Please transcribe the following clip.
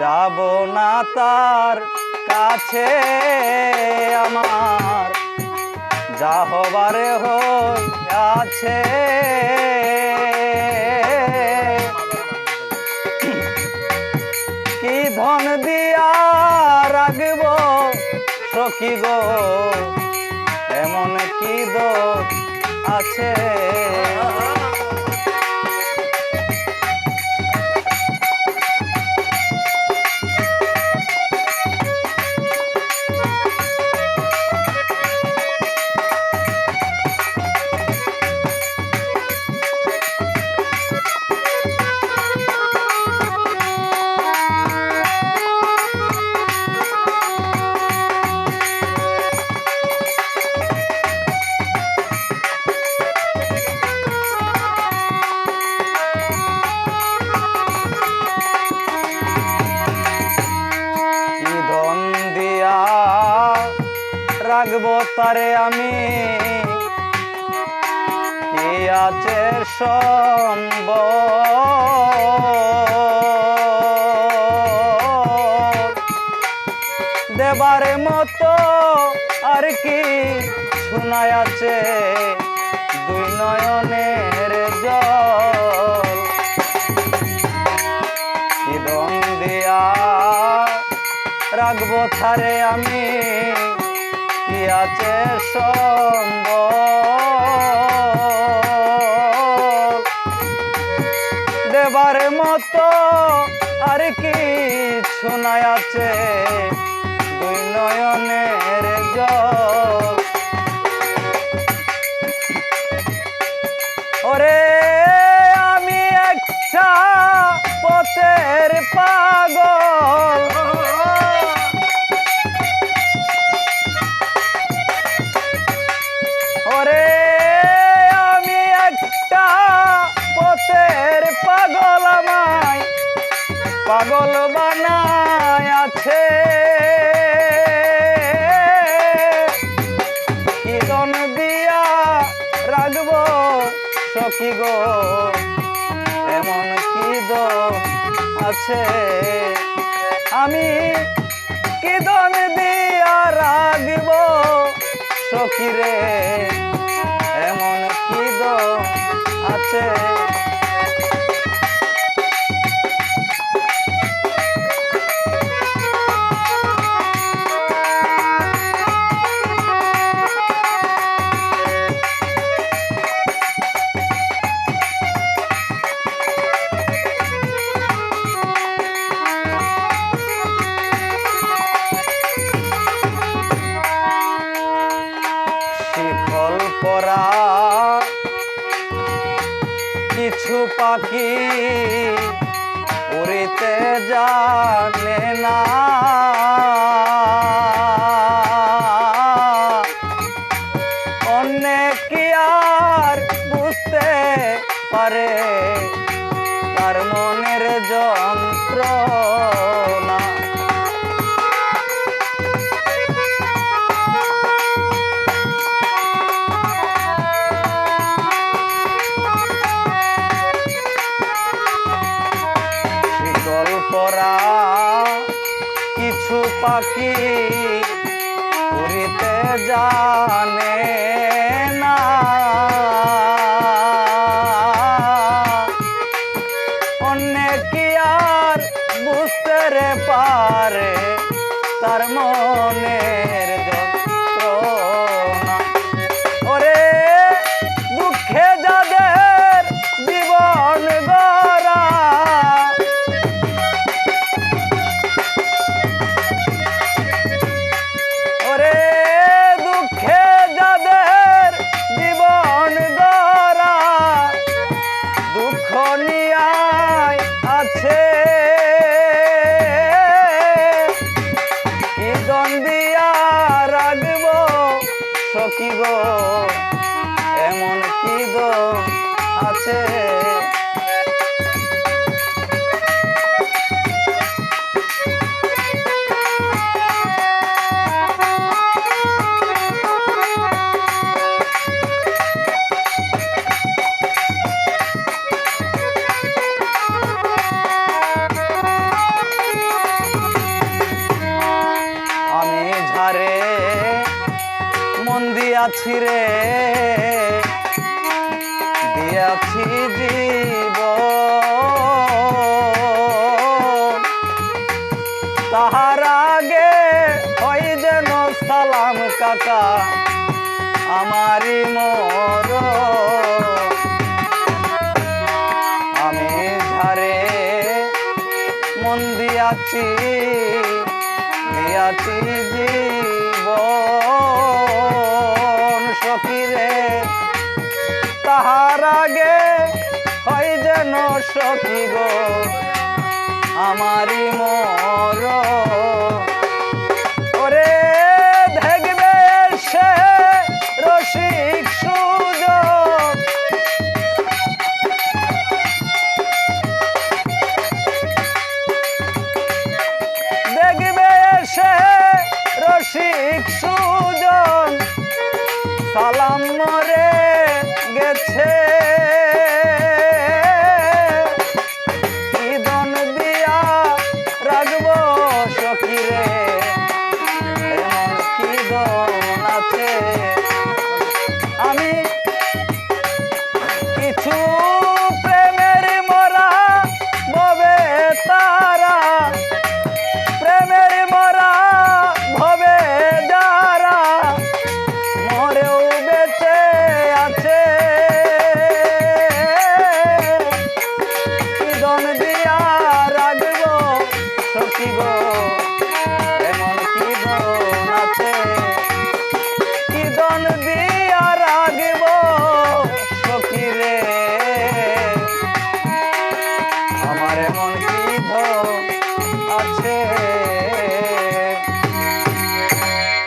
যাব না তার কাছে আমার। যা হবারে আছে। কি ধন দিয়া রাখব সখী গো? এমন কি দোষ আছে? রাখব তারে আমি। কি আছে দেবারে মতো আর কি শোনায় আছে দুই নয়নের জল। কি দিয়া রাখব থারে আমি। আছে সঙ্গ। দেবার মতো আর কি শোনায় আছে। দুই নয়নের জল পাগল বানায় আছে। কি দন দিয়া রাখব সখী গো? এমন কি দো আছে? আমি কি দন দিয়া রাখব সখী রে? এমন কি দো আছে? পাখি উড়িতে জানে না পাখি উড়িতে জানে না। অনেক আর বুঝতে পারে তার মনের দিয়াছি রে, দিয়াছি জীব তাহার আগে হয় যেন সালাম কাকা আমারি মর আমি ঝারে মন দিয়াছি দিয়াছি জীবন। সখিরে তাহার আগে হয় যেন সখী গো আমারি মর 出。